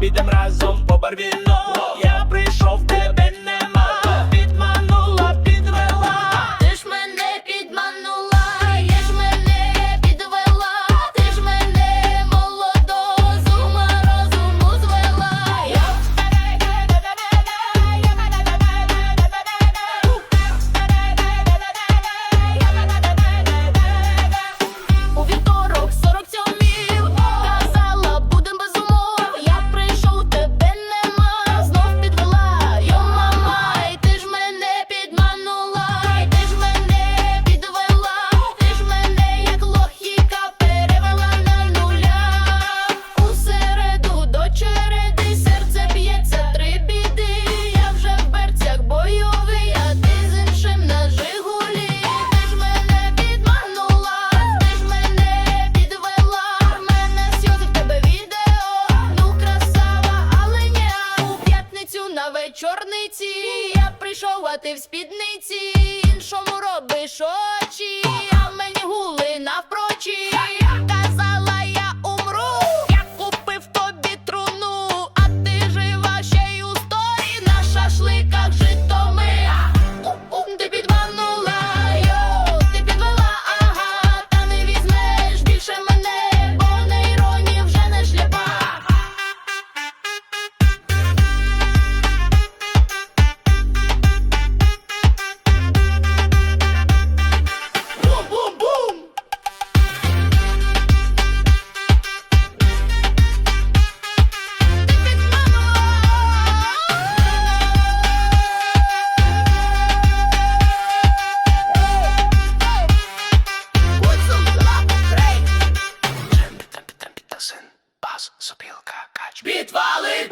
Підем разом по барвіно Я прийшов те. чорниці, я прийшов, а ти в спідниці, іншому робиш ой. нас сопілка кач. Відвали!